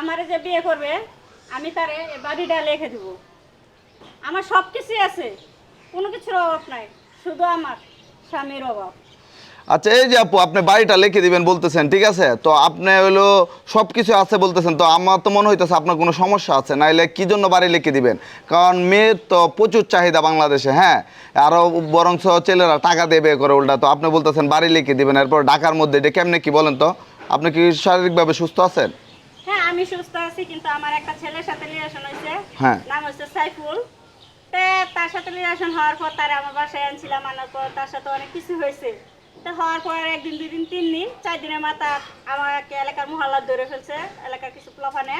আমারে যে বিয়ে করবে, আমি তারে বাড়িটা লিখে দিব। আমার সব কিছুই আছে, কোনো কিছুর অভাব নাই, শুধু আমার স্বামীর অভাব। আচ্ছা এই যে আপু, আপনি বাড়িটা লিখে দিবেন বলতেছেন, ঠিক আছে? তো আপনি হলো সব কিছু আছে বলতেছেন, তো আমার তো মনে হইতেছে আপনার কোনো সমস্যা আছে, নাইলে কি জন্য বাড়ি লিখে দিবেন? কারণ মেয়ের তো প্রচুর চাহিদা বাংলাদেশে হ্যাঁ? আরও বরঞ্চ ছেলেরা টাকা দেবে করে উল্টা, তো আপনি বলতেছেন বাড়ি লিখে দিবেন, এরপর ঢাকার মধ্যে এটা কেমনে কি বলেন তো? আপনি কি শারীরিকভাবে সুস্থ আছেন? আমি সুস্থ আছি কিন্তু আমার একটা ছেলের সাথে রিলেশন হয়েছে। হ্যাঁ। নাম হচ্ছে সাইফুল। তে তার সাথে রিলেশন হওয়ার পর তারে আমার বাসায় আনছিলাম আনার পর তার সাথে অনেক কিছু হয়েছে। তো হওয়ার পর একদিন দুই দিন তিন দিন চার দিনের মাথা আমার একটা এলাকার মহল্লা ধরে ফেলছে এলাকার কিছু প্লফানে।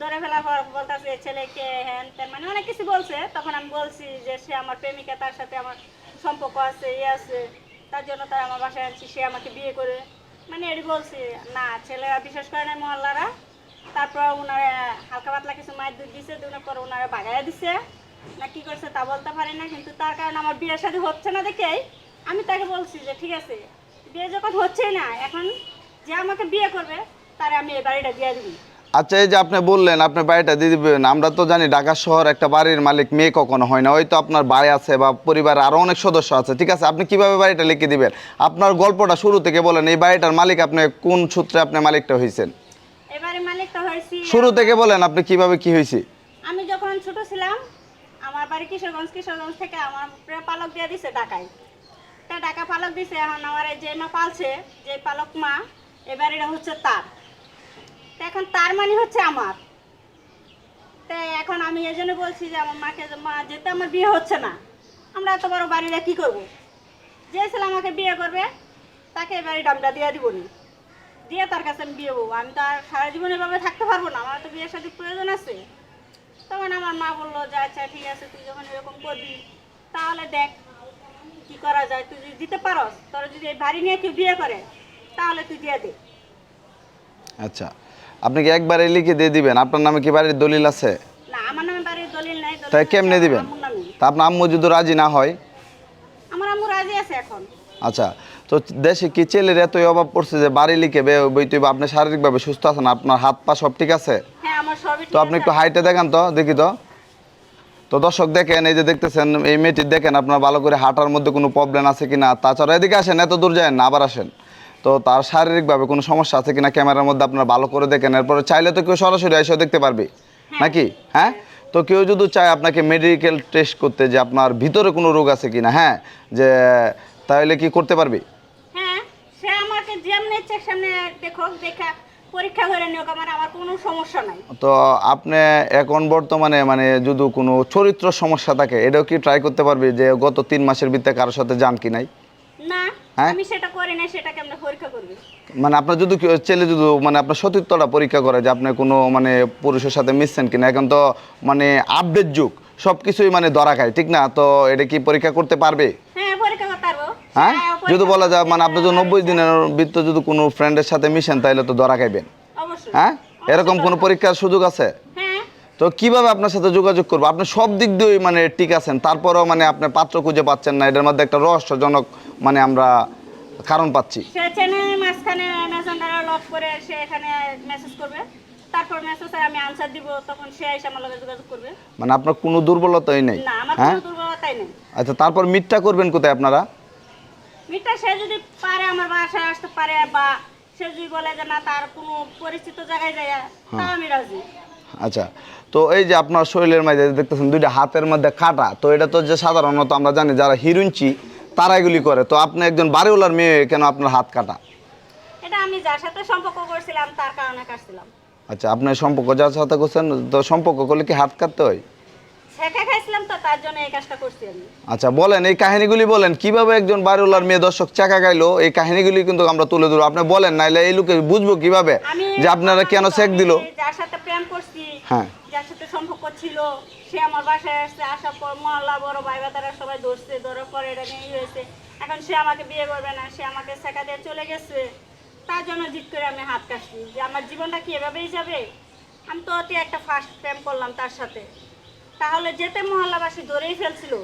ধরে ফেলার পর বলতেছে ছেলেকে হ্যান ত্যান মানে অনেক কিছু বলছে। তখন আমি বলছি যে সে আমার প্রেমিকা তার সাথে আমার সম্পর্ক আছে ইয়ে আছে। তার জন্য তার আমার বাসায় আনছি সে আমাকে বিয়ে করে। মানে এটি বলছি না ছেলেরা বিশ্বাস করে না মহল্লারা। তারপর ওনারা হালকা পাতলা কিছু মায়ের দুধ দিছে পর ওনারা দিছে। না, কি করছে তা বলতে পারি না, কিন্তু তার কারণে আমার বিয়ের সাথে হচ্ছে না দেখেই। আমি তাকে বলছি যে, ঠিক আছে, বিয়ে যখন না, এখন যে আমাকে বিয়ে করবে, তারে আমি এই বাড়িটা দিয়ে দিবি। আচ্ছা এই যে আপনি বললেন, আপনি বাড়িটা দিয়ে দিবেন, আমরা তো জানি ঢাকা শহর একটা বাড়ির মালিক মেয়ে কখনো হয় না, হয়তো আপনার ভাই আছে বা পরিবারে আরও অনেক সদস্য আছে, ঠিক আছে? আপনি কীভাবে বাড়িটা লিখে দিবেন? আপনার গল্পটা শুরু থেকে বলেন, এই বাড়িটার মালিক আপনি কোন সূত্রে আপনি মালিকটা হয়েছেন এবারে মালিক হয়েছি শুরু থেকে বলেন আপনি কীভাবে কি হয়েছে? আমি যখন ছোট ছিলাম আমার বাড়ি কিশোরগঞ্জ কিশোরগঞ্জ থেকে আমার পালক দিয়ে দিছে ঢাকায়। তা ঢাকা পালক দিছে এখন আমার এই যে মা পালছে যে পালক মা এবার এটা হচ্ছে তার। তা এখন তার মানে হচ্ছে আমার। তা এখন আমি এই জন্য বলছি যে আমার মাকে মা যেতে আমার বিয়ে হচ্ছে না আমরা এত বড় বাড়িটা কী করব? যে ছেলে আমাকে বিয়ে করবে তাকে এই বাড়িটা দিয়ে দিব নি। দিয়ে তার কাছে আমি বিয়ে হব আমি তো আর সারা জীবন এভাবে থাকতে পারব না আমার তো বিয়ের সাথে প্রয়োজন আছে। তখন আমার মা বলল যে আচ্ছা ঠিক আছে তুই যখন এরকম করবি তাহলে দেখ কি করা যায়। তুই যদি দিতে পারস তোর যদি এই বাড়ি নিয়ে কেউ বিয়ে করে তাহলে তুই দিয়ে দে। আচ্ছা আপনি কি একবারে লিখে দিয়ে দিবেন? আপনার নামে কি বাড়ির দলিল আছে? না আমার নামে বাড়ির দলিল নাই তাই কেমনে দিবেন? তা আপনার আম্মু যদি রাজি না হয়? আমার আম্মু রাজি আছে এখন। আচ্ছা তো দেশে কি ছেলের এতই অভাব পড়ছে যে বাড়ি লিখে বে বইতে আপনি শারীরিকভাবে সুস্থ আছেন আপনার হাত পা সব ঠিক আছে? হ্যাঁ তো আপনি একটু হাইটে দেখান তো দেখি তো। তো দর্শক দেখেন এই যে দেখতেছেন এই মেয়েটি দেখেন আপনার ভালো করে হাঁটার মধ্যে কোনো প্রবলেম আছে কিনা? তাছাড়া এদিকে আসেন এত দূর যায় না আবার আসেন। তো তার শারীরিকভাবে কোনো সমস্যা আছে কিনা ক্যামেরার মধ্যে আপনারা ভালো করে দেখেন। এরপরে চাইলে তো কেউ সরাসরি এসেও দেখতে পারবে। নাকি? হ্যাঁ? তো কেউ যদি চায় আপনাকে মেডিকেল টেস্ট করতে যে আপনার ভিতরে কোনো রোগ আছে কিনা হ্যাঁ? যে তাহলে কি করতে পারবে? হ্যাঁ যেমনি সামনে দেখো দেখা পরীক্ষা করে নিয়োগ আমার আমার কোনো সমস্যা নাই। তো আপনি এখন বর্তমানে মানে যদি কোনো চরিত্র সমস্যা থাকে এটাও কি ট্রাই করতে পারবে যে গত তিন মাসের ভিতরে কারোর সাথে যান কি নাই? না হ্যাঁ? আমি সেটা করি না সেটা কেমনে পরীক্ষা করবি। মানে আপনার যদি ছেলে যদি মানে আপনার সতীর্থটা পরীক্ষা করে যে আপনি কোনো মানে পুরুষের সাথে মিশছেন কিনা এখন তো মানে আপডেট যুগ সব কিছুই মানে ধরা খায় ঠিক না? তো এটা কি পরীক্ষা করতে পারবে? হ্যাঁ পরীক্ষা করতে পারব হ্যাঁ? যদি বলা যায় মানে আপনি যদি নব্বই দিনের ভিতরে যদি কোনো ফ্রেন্ডের সাথে মিশেন তাহলে তো ধরা খাইবেন। হ্যাঁ? এরকম কোনো পরীক্ষার সুযোগ আছে? হ্যাঁ। তো কীভাবে আপনার সাথে যোগাযোগ করব? আপনি সব দিক দিয়ে মানে ঠিক আছেন। তারপরেও মানে আপনি পাত্র খুঁজে পাচ্ছেন না। এটার মধ্যে একটা রহস্যজনক মানে আমরা কারণ পাচ্ছি। মাঝখানে লক করে সে এখানে মেসেজ করবে। তারপর মেসেজে আমি আনসার দিব তখন সে এসে আমার লগে যোগাযোগ করবে। মানে আপনার কোনো দুর্বলতাই নেই। না আমার হ্যাঁ? কোনো দুর্বলতাই নেই। আচ্ছা তারপর মিথ্যা করবেন কোথায় আপনারা? মিটা সে যদি পারে আমার বাসায় আসতে পারে বা সে যদি বলে যে না তার কোনো পরিচিত জায়গায় যায় তা আমি রাজি। আচ্ছা তো এই যে আপনার শরীরের মধ্যে দেখতেছেন দুইটা হাতের মধ্যে কাটা তো এটা তো যে সাধারণত আমরা জানি যারা হিরুঞ্চি তারা এগুলি করে। তো আপনি একজন বাড়িওয়ালার মেয়ে কেন আপনার হাত কাটা? এটা আমি যার সাথে সম্পর্ক করছিলাম তার কারণে কাটছিলাম। আচ্ছা আপনার সম্পর্ক যার সাথে করছেন তো সম্পর্ক করলে কি হাত কাটতে হয়? আচ্ছা বলেন এই কাহিনীগুলি বলেন কীভাবে একজন বাড়িওয়ালার মেয়ে দর্শক চাকা গাইলো এই কাহিনীগুলি কিন্তু আমরা তুলে ধরবো। আপনি বলেন নাইলে এই লোকে বুঝব কীভাবে যে আপনারা কেন চেক দিল? যার সাথে প্রেম করছি হ্যাঁ। যার সাথে সম্পর্ক ছিল সে আমার বাসায় আসছে আসার পর মহল্লা বড় ভাই সবাই ধরছে ধরার পর এটা নিয়ে হয়েছে। এখন সে আমাকে বিয়ে করবে না সে আমাকে শেখা দিয়ে চলে গেছে। তার জন্য জিত করে আমি হাত কাটছি যে আমার জীবনটা কি এভাবেই যাবে? আমি তো অতি একটা ফার্স্ট প্রেম করলাম তার সাথে। তাহলে যেতে মহল্লাবাসী ধরেই ফেলছিল।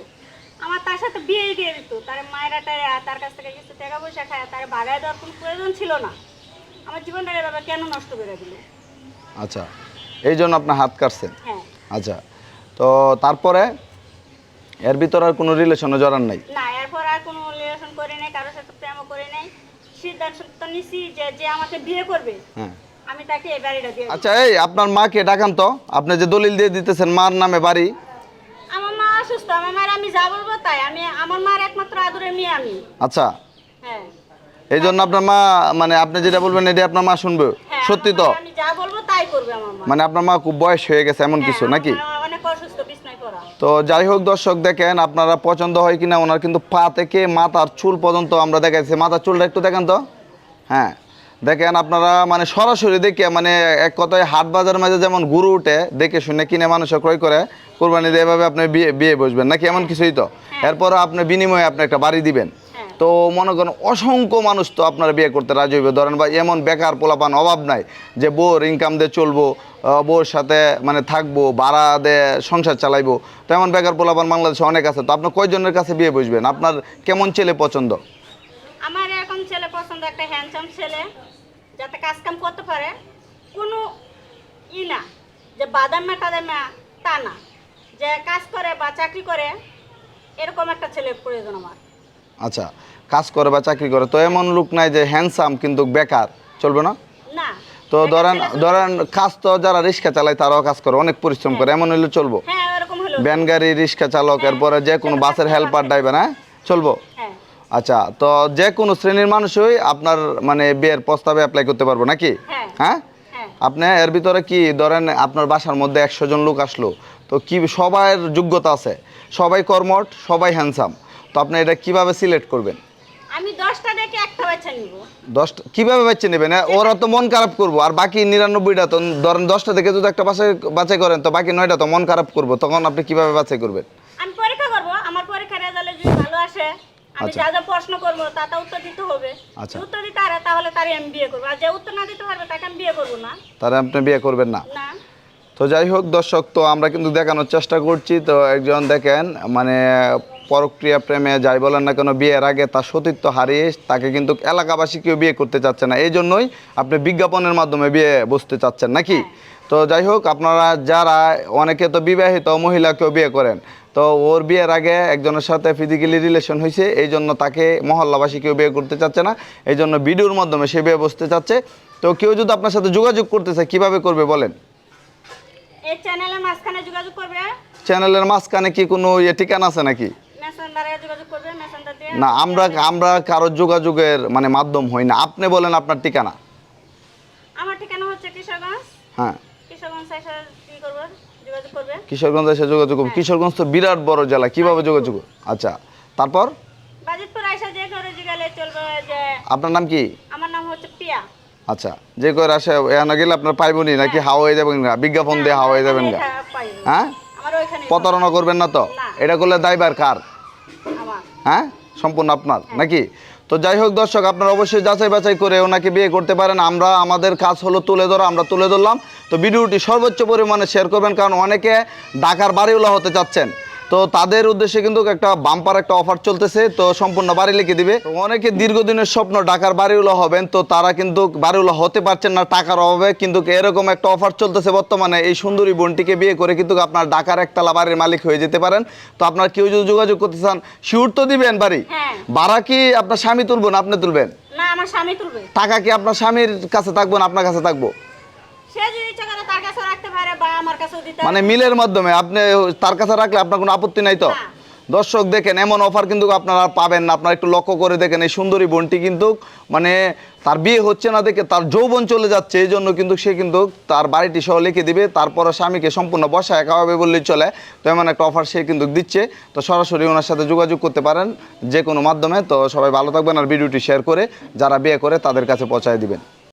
আমার তার সাথে বিয়ে দিয়ে দিত। তার মায়েরা টায়েরা তার কাছ থেকে কিছু টাকা পয়সা খায় তার বাগায় দেওয়ার কোনো প্রয়োজন ছিল না। আমার জীবনটা এভাবে কেন নষ্ট করে দিল? আচ্ছা এই জন্য আপনার হাত কাটছেন? হ্যাঁ। আচ্ছা তো তারপরে এর ভিতরে আর কোনো রিলেশনে জড়ান নাই? না এরপর আর কোনো রিলেশন করে নাই কারোর সাথে প্রেমও করে নাই। সিদ্ধান্ত নিছি যে যে আমাকে বিয়ে করবে হ্যাঁ। আমি তাকে এই বাড়িটা দিয়ে আচ্ছা এই আপনার মাকে ডাকান তো। আপনি যে দলিল দিয়ে দিতেছেন মার নামে বাড়ি। আমার মা অসুস্থ আমার মার আমি যা বলব তাই। আমি আমার মার একমাত্র আদরের মেয়ে আমি। আচ্ছা। হ্যাঁ। এই জন্য আপনার মা মানে আপনি যেটা বলবেন এটা আপনার মা শুনবে। হ্যাঁ, সত্যি তো? আমি যা বলব তাই করবে আমার মা। মানে আপনার মা খুব বয়স হয়ে গেছে এমন কিছু হ্যাঁ, নাকি? অনেক অসুস্থ বিছনায় পড়া। তো যাই হোক দর্শক দেখেন আপনারা পছন্দ হয় কিনা ওনার কিন্তু পা থেকে মাথার চুল পর্যন্ত আমরা দেখাইছি। মাথার চুলটা একটু দেখেন তো। হ্যাঁ। দেখেন আপনারা মানে সরাসরি দেখে মানে এক কথায় হাট বাজার মাঝে যেমন গুরু উঠে দেখে শুনে কিনে মানুষে ক্রয় করে কোরবানি দিয়ে এভাবে আপনি বিয়ে বিয়ে বসবেন। নাকি এমন কিছুই তো? এরপর আপনি বিনিময়ে আপনি একটা বাড়ি দিবেন। হ্যাঁ। তো মনে করেন অসংখ্য মানুষ তো আপনারা বিয়ে করতে রাজি হইবে। ধরেন বা এমন বেকার পোলাপান অভাব নাই যে বোর ইনকাম দিয়ে চলবো বউর সাথে মানে থাকব ভাড়া দিয়ে সংসার চালাইবো। তো এমন বেকার পোলাপান বাংলাদেশে অনেক আছে। তো আপনি কয়জনের কাছে বিয়ে বসবেন? আপনার কেমন ছেলে পছন্দ? আমার এরকম ছেলে পছন্দ একটা হ্যান্ডসাম ছেলে। যাতে কাজ কাম করতে পারে কোনো ই না যে বাদামে টাদামে তা না যে কাজ করে বা চাকরি করে এরকম একটা ছেলে প্রয়োজন আমার। আচ্ছা কাজ করে বা চাকরি করে তো এমন লোক নাই যে হ্যান্ডসাম কিন্তু বেকার চলবে না? না। তো ধরেন ধরেন কাজ তো যারা রিক্সা চালায় তারাও কাজ করে অনেক পরিশ্রম করে এমন হইলে চলবো? হ্যাঁ হলো ভ্যান গাড়ি রিক্সা চালক এরপরে যে কোনো বাসের হেল্পার ড্রাইভার হ্যাঁ? চলবো? হ্যাঁ আচ্ছা তো যে কোনো শ্রেণির মানুষই আপনার মানে বিয়ের প্রস্তাবে অ্যাপ্লাই করতে পারব নাকি? হ্যাঁ। হ্যাঁ? হ্যাঁ। আপনি এর ভিতরে কি ধরেন আপনার বাসার মধ্যে একশো জন লোক আসলো তো কি সবার যোগ্যতা আছে? সবাই কর্মট সবাই হ্যান্ডসাম তো আপনি এটা কীভাবে সিলেক্ট করবেন? আমি দশটা দেখে একটা বাচ্চা নিব। দশটা কীভাবে বাচ্চা নেবেন? হ্যাঁ? ওরা তো মন খারাপ করব আর বাকি নিরানব্বইটা তো ধরেন দশটা থেকে যদি একটা বাছাই বাছাই করেন তো বাকি নয়টা তো মন খারাপ করব তখন আপনি কীভাবে বাছাই করবেন? আমি পরীক্ষা করব আমার পরীক্ষার রেজাল্টে যদি ভালো আসে আমি আচ্ছা। যা যা প্রশ্ন করব তা তা উত্তর দিতে হবে। আচ্ছা। উত্তর দিতে পারে তাহলে তারই আমি বিয়ে করব। আর যে উত্তর না দিতে পারবে তাকে আমি বিয়ে করব না। তাহলে আপনি বিয়ে করবেন না? না। তো যাই হোক দর্শক তো আমরা কিন্তু দেখানোর চেষ্টা করছি। তো একজন দেখেন মানে পরক্রিয়া প্রেমে যাই বলেন না কেন বিয়ের আগে তার সতীত্ব হারিয়ে তাকে কিন্তু এলাকাবাসী কেউ বিয়ে করতে চাচ্ছে না। এই জন্যই আপনি বিজ্ঞাপনের মাধ্যমে বিয়ে বসতে চাচ্ছেন নাকি? তো যাই হোক আপনারা যারা অনেকে তো বিবাহিত মহিলাকেও বিয়ে করেন। তো ওর বিয়ের আগে একজনের সাথে ফিজিক্যালি রিলেশন হয়েছে এই জন্য তাকে মহল্লাবাসী কেউ বিয়ে করতে চাচ্ছে না এই জন্য ভিডিওর মাধ্যমে সে বিয়ে বসতে চাচ্ছে। তো কেউ যদি আপনার সাথে যোগাযোগ করতে চায় কীভাবে করবে বলেন? এই চ্যানেলের মাঝখানে যোগাযোগ করবে? চ্যানেলের মাঝখানে কি কোনো ইয়ে ঠিকানা আছে নাকি? না আমরা আমরা কারও যোগাযোগের মানে মাধ্যম হই না। আপনি বলেন আপনার ঠিকানা। আমার ঠিকানা হচ্ছে কিশোরগঞ্জ। হ্যাঁ। কিশোরগঞ্জ এসে যোগাযোগ করবে কিশোরগঞ্জ তো বিরাট বড় জেলা কীভাবে যোগাযোগ আচ্ছা তারপর? আপনার নাম কি? আমার নাম হচ্ছে পিয়া। আচ্ছা যে করে আসে এখানে গেলে আপনার পাইবনি নাকি হাওয়া হয়ে যাবেন না বিজ্ঞাপন দিয়ে হাওয়া হয়ে যাবেন না হ্যাঁ? প্রতারণা করবেন না তো? এটা করলে দায়বার কার? হ্যাঁ? সম্পূর্ণ আপনার নাকি? তো যাই হোক দর্শক, আপনারা অবশ্যই যাচাই বাছাই করে ওনাকে বিয়ে করতে পারেন। আমরা, আমাদের কাজ হলো তুলে ধরা, আমরা তুলে ধরলাম। তো ভিডিওটি সর্বোচ্চ পরিমাণে শেয়ার করবেন, কারণ অনেকে ঢাকার বাড়িওলা হতে চাচ্ছেন। তো তাদের উদ্দেশ্যে কিন্তু একটা বাম্পার একটা অফার চলতেছে তো সম্পূর্ণ বাড়ি লিখে দিবে। অনেকে দীর্ঘদিনের স্বপ্ন ঢাকার বাড়িওয়ালা হবেন তো তারা কিন্তু বাড়িওয়ালা হতে পারছেন না টাকার অভাবে কিন্তু এরকম একটা অফার চলতেছে বর্তমানে এই সুন্দরী বোনটিকে বিয়ে করে কিন্তু আপনার ঢাকার একতলা বাড়ির মালিক হয়ে যেতে পারেন। তো আপনার কেউ যদি যোগাযোগ করতে চান শিউর তো দিবেন বাড়ি? হ্যাঁ। ভাড়া কি আপনার স্বামী তুলবো না আপনি তুলবেন? না আমার স্বামী তুলবে। টাকা কি আপনার স্বামীর কাছে থাকব না আপনার কাছে থাকব? সে যদি ইচ্ছা মানে মিলের মাধ্যমে আপনি তার কাছে রাখলে আপনার কোনো আপত্তি নাই তো? দর্শক দেখেন এমন অফার কিন্তু আপনারা পাবেন না। আপনারা একটু লক্ষ্য করে দেখেন এই সুন্দরী বোনটি কিন্তু মানে তার বিয়ে হচ্ছে না দেখে তার যৌবন চলে যাচ্ছে এই জন্য কিন্তু সে কিন্তু তার বাড়িটি সহ লিখে দিবে। তারপরে স্বামীকে সম্পূর্ণ বসা একা হবে বললেই চলে। তো এমন একটা অফার সে কিন্তু দিচ্ছে। তো সরাসরি ওনার সাথে যোগাযোগ করতে পারেন যে কোনো মাধ্যমে। তো সবাই ভালো থাকবেন আর ভিডিওটি শেয়ার করে যারা বিয়ে করে তাদের কাছে পৌঁছায় দিবেন।